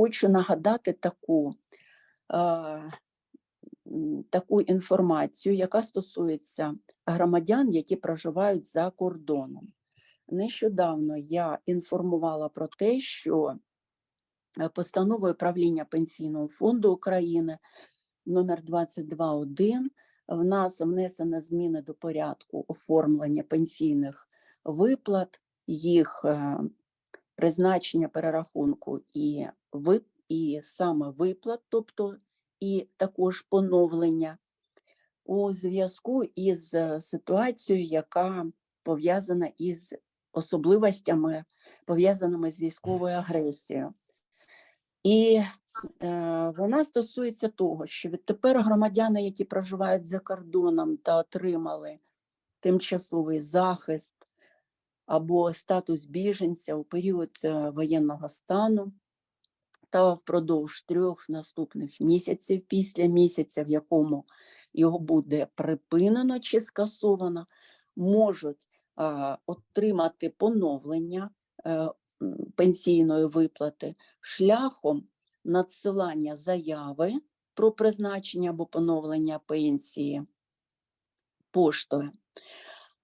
хочу нагадати таку, е, таку інформацію, яка стосується громадян, які проживають за кордоном. Нещодавно я інформувала про те, що е, постановою правління Пенсійного фонду України номер 22.1 в нас внесено зміни до порядку оформлення пенсійних виплат, їх е, призначення перерахунку і, вип, і саме виплат, тобто і також поновлення у зв'язку із е, ситуацією, яка пов'язана із особливостями, пов'язаними з військовою агресією. І е, вона стосується того, що відтепер громадяни, які проживають за кордоном та отримали тимчасовий захист або статус біженця у період е, воєнного стану та впродовж трьох наступних місяців після місяця, в якому його буде припинено чи скасовано, можуть а, отримати поновлення е, пенсійної виплати шляхом надсилання заяви про призначення або поновлення пенсії поштою.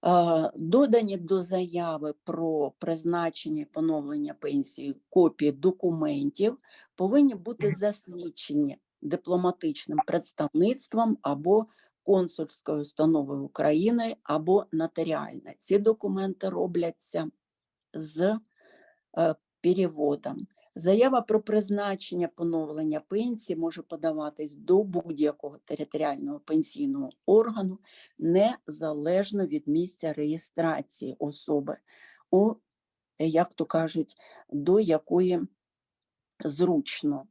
Е, Додані до заяви про призначення і поновлення пенсії копії документів повинні бути засвідчені дипломатичним представництвом або консульською установою України або нотаріально. Ці документи робляться з е, переводом. Заява про призначення поновлення пенсії може подаватись до будь-якого територіального пенсійного органу незалежно від місця реєстрації особи, у, як то кажуть, до якої зручно.